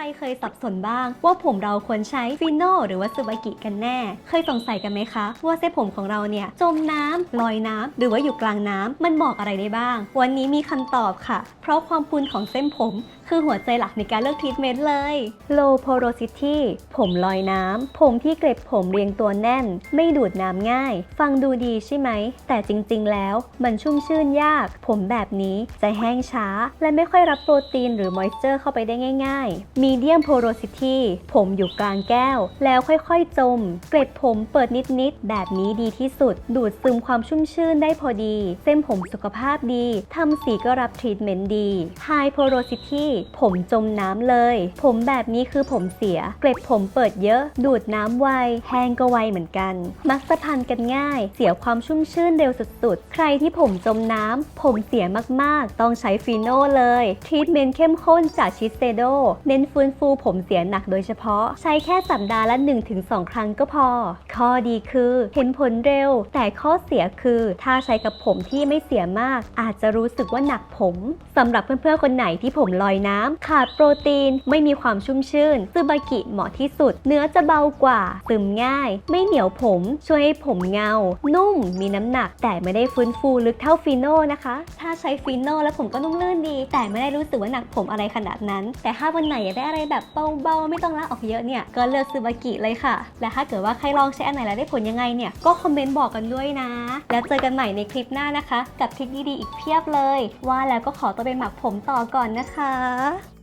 รเคยสับสนบ้าง ว่าผมเราควรใช้ฟิโนหรือว่าซูบากิกันแน่ เคยสงสัยกันไหมคะว่าเส้นผมของเราเนี่ยจมน้ำลอยน้ำหรือว่าอยู่กลางน้ำมันบอกอะไรได้บ้าง วันนี้มีคำตอบค่ะ เพราะความพูนของเส้นผม คือหัวใจหลักในการเลือกทรีทเมนต์เลย low porosity ผมลอยน้ำผมที่เกล็ดผมเรียงตัวแน่น ไม่ดูดน้ำง่าย ฟังดูดีใช่ไหม แต่จริงๆแล้วมันชุ่มชื่นยาก ผมแบบนี้จะแห้งช้า และไม่ค่อยรับโปรตีนหรือ moisture เข้าไปได้ง่าย ๆ medium porosity ผมอยู่กลางแก้ว แล้วค่อยๆ จม เกล็ดผมเปิดนิดๆ แบบนี้ดีที่สุด ดูดซึมความชุ่มชื่นได้พอดี เส้นผมสุขภาพดี ทำสีก็รับทรีทเมนต์ดี high porosity ผมจมน้ำเลย ผมแบบนี้คือผมเสีย เกล็ดผมเปิดเยอะ ดูดน้ำไว แห้งก็ไวเหมือนกัน มักจะพันกันง่าย เสียความชุ่มชื่นเร็วสุดๆ ใครที่ผมจมน้ำ ผมเสียมากๆ ต้องใช้ฟีโน่เลย ทรีทเมนต์เข้มข้นจากชิสเซโด เน้นฟื้ื้นฟูผมเสียหนักโดยเฉพาะ ใช้แค่สัปดาห์ละ 1-2 ครั้งก็พอ ข้อดีคือเห็นผลเร็ว แต่ข้อเสียคือถ้าใช้กับผมที่ไม่เสียมาก อาจจะรู้สึกว่าหนักผมสำหรับเพื่อนๆคนไหนที่ผมลอยน้ำขาดโปรตีนไม่มีความชุ่มชื่นซึบากิเหมาะที่สุด เนื้อจะเบากว่าซึมง่าย ไม่เหนียวผมช่วยให้ผมเงา นุ่มมีน้ำหนัก แต่ไม่ได้ฟื้นฟูลึกเท่าฟิโน่นะคะ ถ้าใช้ฟิโน่แล้วผมก็นุ่มลื่นดี แต่ไม่ได้รู้สึกว่าหนักผมอะไรขนาดนั้น แต่ถ้าวันไหนอยากได้อะไรแบบเบาๆ ไม่ต้องลาออกเยอะเนี่ย ก็เลือกซึบากิเลยค่ะ และถ้าเกิดว่าใครลองใช้อันไหนแล้วได้ผลยังไงเนี่ย ก็คอมเมนต์บอกกันด้วยนะ แล้วเจอกันใหม่ในคลิปหน้านะคะ กับทริคดีๆอีกเพียบเลย ว่าแล้วก็ขอตัวไปหมักผมต่อก่อนนะคะ